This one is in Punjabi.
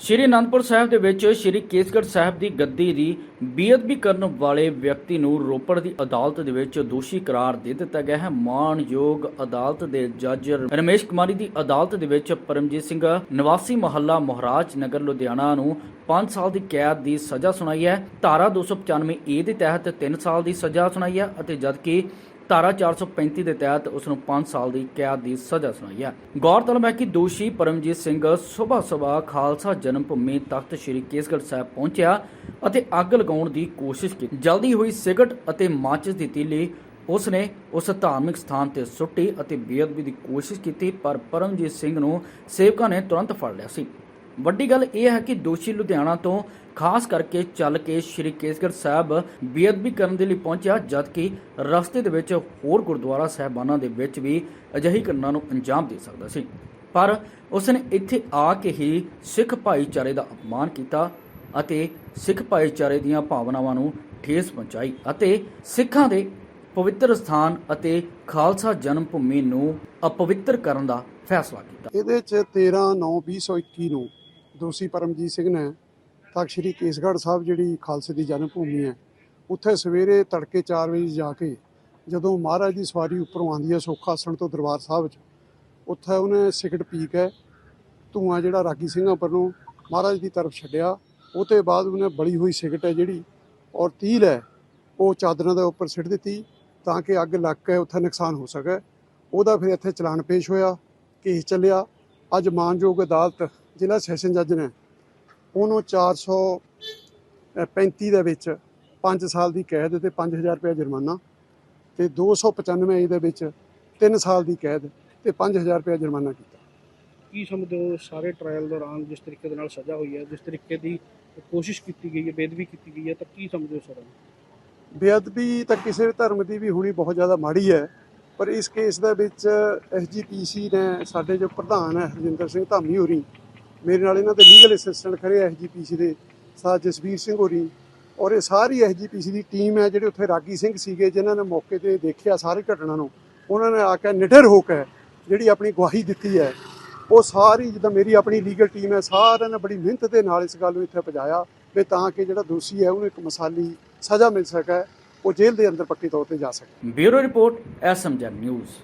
ਸ਼੍ਰੀ ਅਨੰਦਪੁਰ ਸਾਹਿਬ ਦੇ ਵਿੱਚ ਸ਼੍ਰੀ ਕੇਸਗੜ੍ਹ ਸਾਹਿਬ ਦੀ ਗੱਦੀ ਦੀ ਬੇਅਦਬੀ ਕਰਨ ਵਾਲੇ ਵਿਅਕਤੀ ਨੂੰ ਰੋਪੜ ਦੀ ਅਦਾਲਤ ਦੇ ਵਿੱਚ ਦੋਸ਼ੀ ਕਰਾਰ ਦੇ ਦਿੱਤਾ ਗਿਆ ਹੈ। ਮਾਣਯੋਗ ਅਦਾਲਤ ਦੇ ਜੱਜ ਰਮੇਸ਼ ਕੁਮਾਰੀ ਦੀ ਅਦਾਲਤ ਦੇ ਵਿੱਚ ਪਰਮਜੀਤ ਸਿੰਘ ਨਿਵਾਸੀ ਮਹੱਲਾ ਮਹਾਰਾਜ ਨਗਰ ਲੁਧਿਆਣਾ ਨੂੰ 5 ਸਾਲ ਦੀ ਕੈਦ ਦੀ ਸਜ਼ਾ ਸੁਣਾਈ ਹੈ। ਧਾਰਾ 295 ਏ ਦੇ ਤਹਿਤ 3 ਸਾਲ ਦੀ ਸਜ਼ਾ ਸੁਣਾਈ ਹੈ ਅਤੇ ਜਦਕਿ ਧਾਰਾ 435 ਦੇ ਤਹਿਤ ਉਸ ਨੂੰ 5 ਸਾਲ ਦੀ ਕੈਦ ਦੀ ਸਜ਼ਾ ਸੁਣਾਈ ਹੈ। ਗੌਰਤਲਬ ਹੈ ਕਿ ਦੋਸ਼ੀ ਪਰਮਜੀਤ ਸਿੰਘ ਸਵੇਰ ਸਵੇਰ ਖਾਲਸਾ ਜਨਮ ਭੂਮੀ ਤਖਤ ਸ੍ਰੀ ਕੇਸਗੜ੍ਹ ਸਾਹਿਬ ਪਹੁੰਚਿਆ ਅਤੇ ਅੱਗ ਲਗਾਉਣ ਦੀ ਕੋਸ਼ਿਸ਼ ਕੀਤੀ। ਜਲਦੀ ਹੋਈ ਸਿਗਰਟ ਅਤੇ ਮਾਚਿਸ ਦੀ ਤੀਲੀ ਉਸ ਨੇ ਉਸ ਧਾਰਮਿਕ ਸਥਾਨ ਤੇ ਸੁੱਟੀ ਅਤੇ ਬੇਅਦਬੀ ਦੀ ਕੋਸ਼ਿਸ਼ ਕੀਤੀ, ਪਰ ਪਰਮਜੀਤ ਸਿੰਘ ਨੂੰ ਸੇਵਕਾਂ ਨੇ ਤੁਰੰਤ ਫੜ ਲਿਆ ਸੀ। ਵੱਡੀ ਗੱਲ ਇਹ ਹੈ ਕਿ ਦੋਸ਼ੀ ਲੁਧਿਆਣਾ ਤੋਂ ਖਾਸ ਕਰਕੇ ਚੱਲ ਕੇ ਸ਼੍ਰੀ ਕੇਸਗੜ੍ਹ ਸਾਹਿਬ ਬੇਅਦਬੀ ਕਰਨ ਦੇ ਲਈ ਪਹੁੰਚਿਆ, ਜਦਕਿ ਰਸਤੇ ਦੇ ਵਿੱਚ ਹੋਰ ਗੁਰਦੁਆਰਾ ਸਾਹਿਬਾਨਾਂ ਦੇ ਵਿੱਚ ਵੀ ਅਜਿਹੀ ਘਟਨਾ ਨੂੰ ਅੰਜਾਮ ਦੇ ਸਕਦਾ ਸੀ। ਪਰ ਉਸ ਨੇ ਇੱਥੇ ਆ ਕੇ ਹੀ ਸਿੱਖ ਭਾਈਚਾਰੇ ਦਾ ਅਪਮਾਨ ਕੀਤਾ ਅਤੇ ਸਿੱਖ ਭਾਈਚਾਰੇ ਦੀਆਂ ਭਾਵਨਾਵਾਂ ਨੂੰ ਠੇਸ ਪਹੁੰਚਾਈ ਅਤੇ ਸਿੱਖਾਂ ਦੇ ਪਵਿੱਤਰ ਸਥਾਨ ਅਤੇ ਖਾਲਸਾ ਜਨਮ ਭੂਮੀ ਨੂੰ ਅਪਵਿੱਤਰ ਕਰਨ ਦਾ ਫੈਸਲਾ ਕੀਤਾ। ਇਹਦੇ ਚ 13 9 2021 ਨੂੰ ਦੋਸ਼ੀ ਪਰਮਜੀਤ ਸਿੰਘ ਨੇ ਤਖਤ ਸ੍ਰੀ ਕੇਸਗੜ੍ਹ ਸਾਹਿਬ ਜਿਹੜੀ ਖਾਲਸੇ ਦੀ ਜਨਮ ਭੂਮੀ ਹੈ, ਉੱਥੇ ਸਵੇਰੇ ਤੜਕੇ 4 ਵਜੇ ਜਾ ਕੇ ਜਦੋਂ ਮਹਾਰਾਜ ਦੀ ਸਵਾਰੀ ਉੱਪਰੋਂ ਆਉਂਦੀ ਹੈ ਸੁੱਖਾਸਣ ਤੋਂ ਦਰਬਾਰ ਸਾਹਿਬ 'ਚ, ਉੱਥੇ ਉਹਨੇ ਸਿਗਰਟ ਪੀ ਕੇ ਧੂਆਂ ਜਿਹੜਾ ਰਾਗੀ ਸਿੰਘਾਂ ਵੱਲੋਂ ਮਹਾਰਾਜ ਦੀ ਤਰਫ ਛੱਡਿਆ। ਉਹ ਤੋਂ ਬਾਅਦ ਉਹਨੇ ਬਲੀ ਹੋਈ ਸਿਗਰਟ ਹੈ ਜਿਹੜੀ ਔਰ ਤੀਲ ਹੈ, ਉਹ ਚਾਦਰਾਂ ਦੇ ਉੱਪਰ ਸਿੱਟ ਦਿੱਤੀ ਤਾਂ ਕਿ ਅੱਗ ਲੱਗ ਕੇ ਉੱਥੇ ਨੁਕਸਾਨ ਹੋ ਸਕੇ। ਉਹਦਾ ਫਿਰ ਇੱਥੇ ਚਲਾਨ ਪੇਸ਼ ਹੋਇਆ, ਕੇਸ ਚੱਲਿਆ। ਅੱਜ ਮਾਨਯੋਗ ਅਦਾਲਤ ਜ਼ਿਲ੍ਹਾ ਸੈਸ਼ਨ ਜੱਜ ਨੇ। ਉਹਨੂੰ 435 ਦੇ ਵਿੱਚ 5 ਸਾਲ ਦੀ ਕੈਦ ਤੇ 5000 ਰੁਪਏ ਜੁਰਮਾਨਾ ਤੇ 295 ਇਹਦੇ ਵਿੱਚ 3 ਸਾਲ ਦੀ ਕੈਦ ਤੇ 5000 ਰੁਪਏ ਜੁਰਮਾਨਾ ਕੀਤਾ। ਕੀ ਸਮਝਦੇ ਹੋ ਸਾਰੇ ਟ੍ਰਾਇਲ ਦੌਰਾਨ ਜਿਸ ਤਰੀਕੇ ਦੇ ਨਾਲ ਸਜ਼ਾ ਹੋਈ ਹੈ ਜਿਸ ਤਰੀਕੇ ਦੀ ਕੋਸ਼ਿਸ਼ ਕੀਤੀ ਗਈ ਹੈ ਬੇਦਬੀ ਕੀਤੀ ਗਈ ਹੈ ਤਾਂ ਕੀ ਸਮਝਦੇ ਹੋ ਸਰ ਬੇਅਦਬੀ ਤਾਂ ਕਿਸੇ ਵੀ ਧਰਮ ਦੀ ਵੀ ਹੋਣੀ ਬਹੁਤ ਜ਼ਿਆਦਾ ਮਾੜੀ ਹੈ ਪਰ ਇਸ ਕੇਸ ਦੇ ਵਿੱਚ ਐਸਜੀਪੀਸੀ ਨੇ ਸਾਡੇ ਜੋ ਪ੍ਰਧਾਨ ਹੈ ਹਰਜਿੰਦਰ ਸਿੰਘ ਧਾਮੀ ਹੋਰੀ ਮੇਰੇ ਨਾਲ ਇਹਨਾਂ ਦੇ ਲੀਗਲ ਅਸਿਸਟੈਂਟ ਖੜੇ ਐਸਜੀਪੀਸੀ ਦੇ ਸਾਥ ਜਸਵੀਰ ਸਿੰਘ ਹੋਰੀ। ਔਰ ਇਹ ਸਾਰੀ ਐਸਜੀਪੀਸੀ ਦੀ ਟੀਮ ਹੈ ਜਿਹੜੇ ਉੱਥੇ ਰਾਗੀ ਸਿੰਘ ਸੀਗੇ, ਜਿਨ੍ਹਾਂ ਨੇ ਮੌਕੇ ਤੇ ਦੇਖਿਆ ਸਾਰੀ ਘਟਨਾ ਨੂੰ। ਉਹਨਾਂ ਨੇ ਆ ਕੇ ਨਿਡਰ ਹੋ ਕੇ ਜਿਹੜੀ ਆਪਣੀ ਗਵਾਹੀ ਦਿੱਤੀ ਹੈ, ਉਹ ਸਾਰੀ ਜਿੱਦਾਂ ਮੇਰੀ ਆਪਣੀ ਲੀਗਲ ਟੀਮ ਹੈ, ਸਾਰਿਆਂ ਨੇ ਬੜੀ ਮਿਹਨਤ ਦੇ ਨਾਲ ਇਸ ਗੱਲ ਨੂੰ ਇੱਥੇ ਪਹੁੰਚਾਇਆ ਵੀ ਤਾਂ ਕਿ ਜਿਹੜਾ ਦੋਸ਼ੀ ਹੈ, ਉਹਨੂੰ ਇੱਕ ਮਸਾਲੀ ਸਜ਼ਾ ਮਿਲ ਸਕੇ, ਉਹ ਜੇਲ੍ਹ ਦੇ ਅੰਦਰ ਪੱਕੀ ਤੌਰ ਤੇ ਜਾ ਸਕੇ। ਬਿਊਰੋ ਰਿਪੋਰਟ ਐਸਐਮਜਨ ਨਿਊਜ਼।